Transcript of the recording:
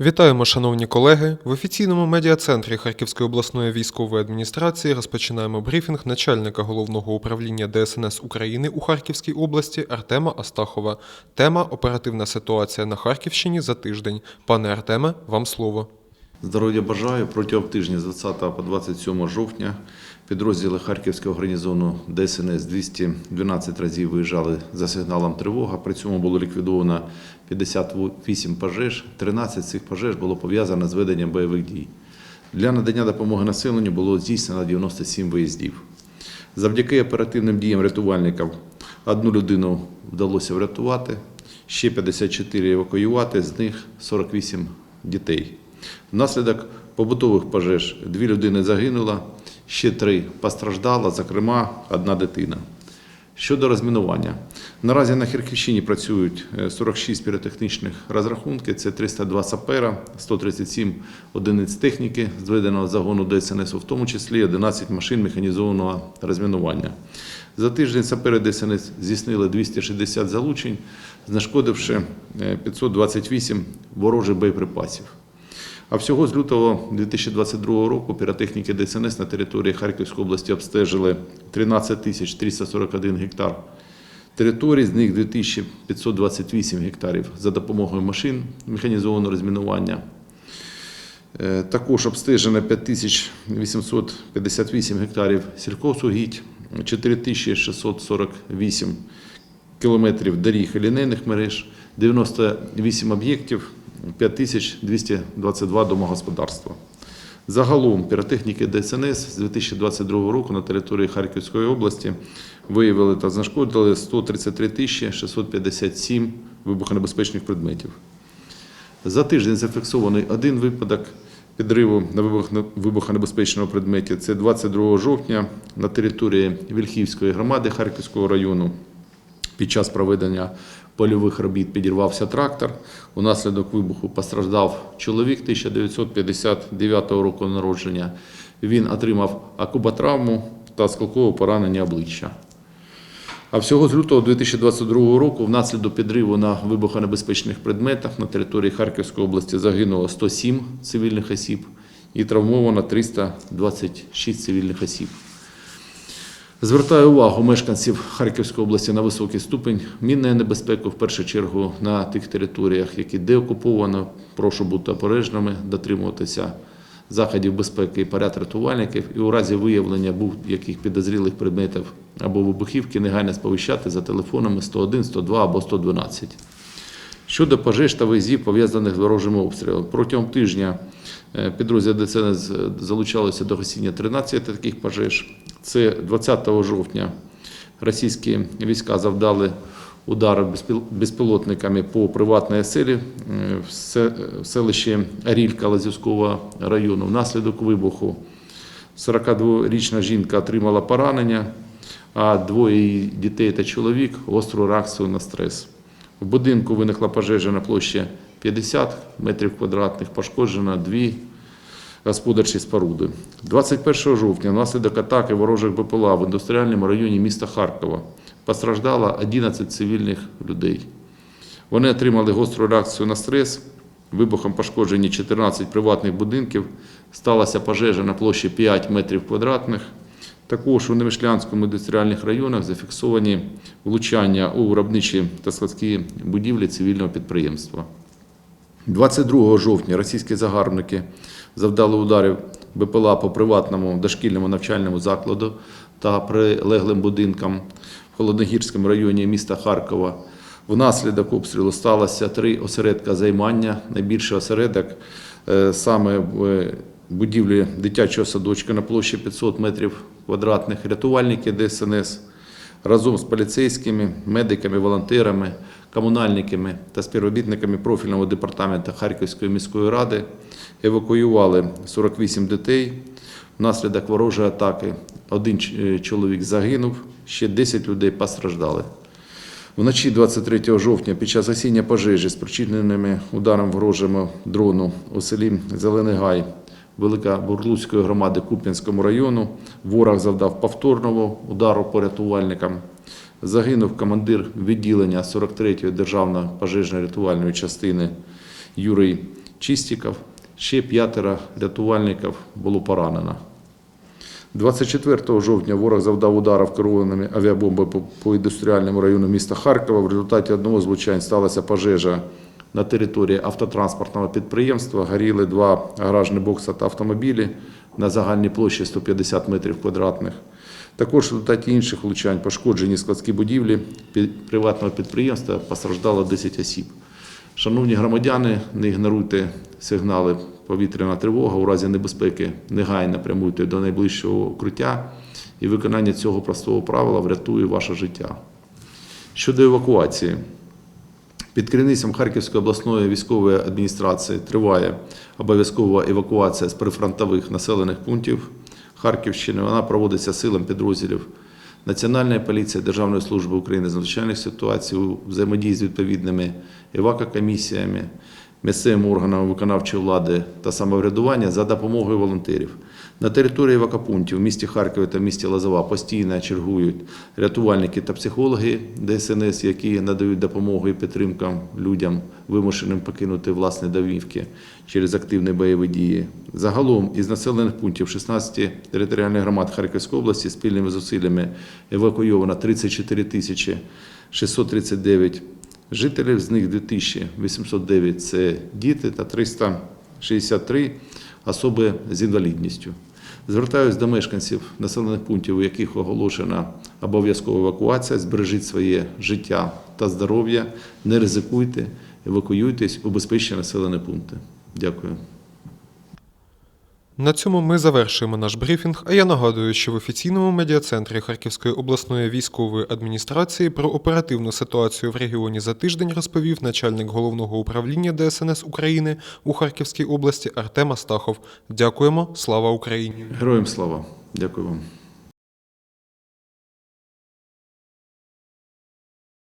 Вітаємо, шановні колеги! В офіційному медіа-центрі Харківської обласної військової адміністрації розпочинаємо брифінг начальника головного управління ДСНС України у Харківській області Артема Астахова. Тема Оперативна ситуація на Харківщині за тиждень. Пане Артеме, вам слово. Здоров'я бажаю. Протягом тижня з 20 по 27 жовтня підрозділи Харківського гарнізону ДСНС 212 разів виїжджали за сигналом тривога. При цьому було ліквідовано 58 пожеж. 13 з цих пожеж було пов'язано з веденням бойових дій. Для надання допомоги населенню було здійснено 97 виїздів. Завдяки оперативним діям рятувальників одну людину вдалося врятувати, ще 54 евакуювати, з них 48 дітей. Внаслідок побутових пожеж дві людини загинуло, ще три постраждало, зокрема одна дитина. Щодо розмінування, наразі на Харківщині працюють е, 46 піротехнічних розрахунки, це 302 сапера, 137 одиниць техніки зведеного загону ДСНС, в тому числі 11 машин механізованого розмінування. За тиждень сапери ДСНС здійснили 260 залучень, знешкодивши е, 528 ворожих боєприпасів. А всього з лютого 2022 року піротехніки ДСНС на території Харківської області обстежили 13 тисяч 341 гектар територій, з них 2528 гектарів за допомогою машин механізованого розмінування. Е, Також обстежено 5858 гектарів сільхозугідь, 4648 кілометрів доріг і лінейних мереж, 98 об'єктів, 5222 домогосподарства. Загалом піротехніки ДСНС з 2022 року на території Харківської області виявили та знешкодили 133 тисячі 657 вибухонебезпечних предметів. За тиждень зафіксований один випадок підриву на вибух- вибухонебезпечного предметі. Це 22 жовтня на території Вільхівської громади Харківського району. Під час проведення польових робіт підірвався трактор. Унаслідок вибуху постраждав чоловік 1959 року народження. Він отримав акубатравму та осколкове поранення обличчя. А всього з лютого 2022 року внаслідок підриву на вибухонебезпечних предметах на території Харківської області загинуло 107 цивільних осіб і травмовано 326 цивільних осіб. Звертаю увагу мешканців Харківської області на високий ступень мінної небезпеки, в першу чергу на тих територіях, які деокуповано. Прошу бути обережними, дотримуватися заходів безпеки і поряд рятувальників, і у разі виявлення будь-яких підозрілих предметів або вибухівки негайно сповіщати за телефонами 101, 102 або 112. Щодо пожеж та виїздів, пов'язаних з ворожими обстрілами, протягом тижня е, підрозділи ДСНС залучалися до гасіння 13 таких пожеж. Це 20 жовтня російські війська завдали удари безпіл- безпілотниками по приватній оселі е, в се- в селищі Арілька Лазівського району. Внаслідок вибуху 42-річна жінка отримала поранення, а двоє дітей та чоловік гостру реакцію на стрес. В будинку виникла пожежа на площі 50 метрів квадратних, пошкоджено дві господарчі споруди. 21 жовтня внаслідок атаки ворожих БПЛА в індустріальному районі міста Харкова постраждало 11 цивільних людей. Вони отримали гостру реакцію на стрес, вибухом пошкоджені 14 приватних будинків, сталася пожежа на площі 5 метрів квадратних. Також у Немишлянському індустріальних районах зафіксовані влучання у виробничі та складські будівлі цивільного підприємства. 22 жовтня російські загарбники завдали ударів БПЛА по приватному дошкільному навчальному закладу та прилеглим будинкам в Холодногірському районі міста Харкова. Внаслідок обстрілу сталося три осередка займання. Найбільший осередок е, саме в будівлі дитячого садочка на площі 500 метрів квадратних. Рятувальники ДСНС разом з поліцейськими, медиками, волонтерами, комунальниками та співробітниками профільного департаменту Харківської міської ради евакуювали 48 дітей. Внаслідок ворожої атаки один е, чоловік загинув, ще 10 людей постраждали. Вночі 23 жовтня під час гасіння пожежі, спричиненими ударом ворожого дрону у селі Зелений Гай Великобурлуцької громади Куп'янському району, ворог завдав повторного удару по рятувальникам. Загинув командир відділення 43-ї державної пожежно-рятувальної частини Юрій чистиків, ще п'ятеро рятувальників було поранено. 24 жовтня ворог завдав ударів керованими авіабомбами по, індустріальному району міста Харкова. В результаті одного з сталася пожежа на території автотранспортного підприємства. Горіли два гаражні бокси та автомобілі на загальній площі 150 метрів квадратних. Також в результаті інших влучань пошкоджені складські будівлі приватного підприємства постраждало 10 осіб. Шановні громадяни, не ігноруйте сигнали повітряна тривога. У разі небезпеки негайно прямуйте до найближчого укриття, і виконання цього простого правила врятує ваше життя. Щодо евакуації, під керівництвом Харківської обласної військової адміністрації триває обов'язкова евакуація з прифронтових населених пунктів Харківщини. Вона проводиться силам підрозділів Національної поліції, Державної служби України з надзвичайних ситуацій взаємодії з відповідними евакокомісіями, місцевими органами виконавчої влади та самоврядування за допомогою волонтерів. На території евакопунктів в місті Харкові та місті Лозова постійно чергують рятувальники та психологи ДСНС, які надають допомогу і підтримку людям, вимушеним покинути власні домівки через активні бойові дії. Загалом із населених пунктів 16 територіальних громад Харківської області спільними зусиллями евакуйовано 34 тисячі 639 жителів, з них 2809 – це діти та 363 особи з інвалідністю. Звертаюсь до мешканців населених пунктів, у яких оголошена обов'язкова евакуація. Збережіть своє життя та здоров'я, не ризикуйте, евакуюйтесь у безпечні населені пункти. Дякую. На цьому ми завершуємо наш брифінг. А я нагадую, що в офіційному медіа-центрі Харківської обласної військової адміністрації про оперативну ситуацію в регіоні за тиждень розповів начальник головного управління ДСНС України у Харківській області Артем Астахов. Дякуємо, слава Україні! Героям слава. Дякую вам.